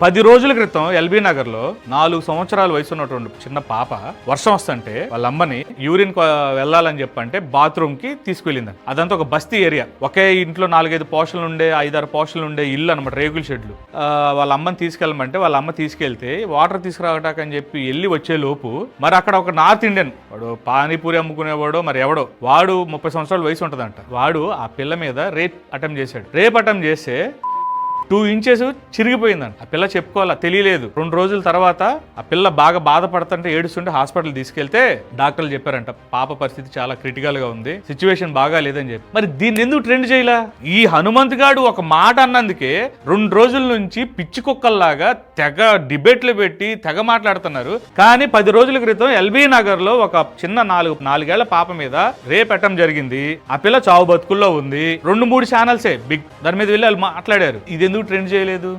పది రోజుల క్రితం ఎల్బీ నగర్లో నాలుగు సంవత్సరాల వయసు ఉన్నటువంటి చిన్న పాప వర్షం వస్తుంటే వాళ్ళ అమ్మని యూరిన్ వెళ్ళాలని చెప్పంటే బాత్రూమ్కి తీసుకెళ్ళింది అదంతా ఒక బస్తీ ఏరియా. ఒకే ఇంట్లో నాలుగైదు పోషలు ఉండే ఐదారు పోషలు ఉండే ఇల్లు అనమాట రేగుల షెడ్లు. ఆ, వాళ్ళ అమ్మని తీసుకెళ్ళమంటే వాళ్ళ అమ్మ తీసుకెళ్తే వాటర్ తీసుకురావటాకని అని చెప్పి వెళ్ళి వచ్చే లోపు మరి అక్కడ ఒక నార్త్ ఇండియన్ వాడు పానీపూరి అమ్ముకునేవాడో మరి ఎవడో వాడు ముప్పై సంవత్సరాల వయసు ఉంటుందంట. వాడు ఆ పిల్ల మీద రేప్ అటెంప్ట్ చేశాడు. రేప్ అటెంప్ట్ చేస్తే టూ ఇంచెస్ చిరిగిపోయిందండి ఆ పిల్ల చెప్పుకోవాలా? తెలియలేదు. రెండు రోజుల తర్వాత ఆ పిల్ల బాగా బాధపడుతుంటే ఏడుస్తుంటే హాస్పిటల్ తీసుకెళ్తే డాక్టర్లు చెప్పారంట పాప పరిస్థితి చాలా క్రిటికల్గా ఉంది. సిచ్యువేషన్ బాగా లేదని చెప్పి. మరి దీన్ని ఎందుకు ట్రెండ్ చేయలా? ఈ హనుమంత్ గాడు ఒక మాట అన్నందుకే రెండు రోజుల నుంచి పిచ్చి కుక్కల్లాగా తెగ డిబేట్లు పెట్టి తెగ మాట్లాడుతున్నారు. కానీ పది రోజుల క్రితం ఎల్బీ నగర్లో ఒక చిన్న నాలుగు నాలుగేళ్ళ పాప మీద రేపెట్టం జరిగింది. ఆ పిల్ల చావు బతుకుల్లో ఉంది. రెండు మూడు ఛానల్సే బిగ్ దాని మీద వెళ్ళి వాళ్ళు మాట్లాడారు. ఇది ఎందుకు ట్రెండ్ చేయలేదు?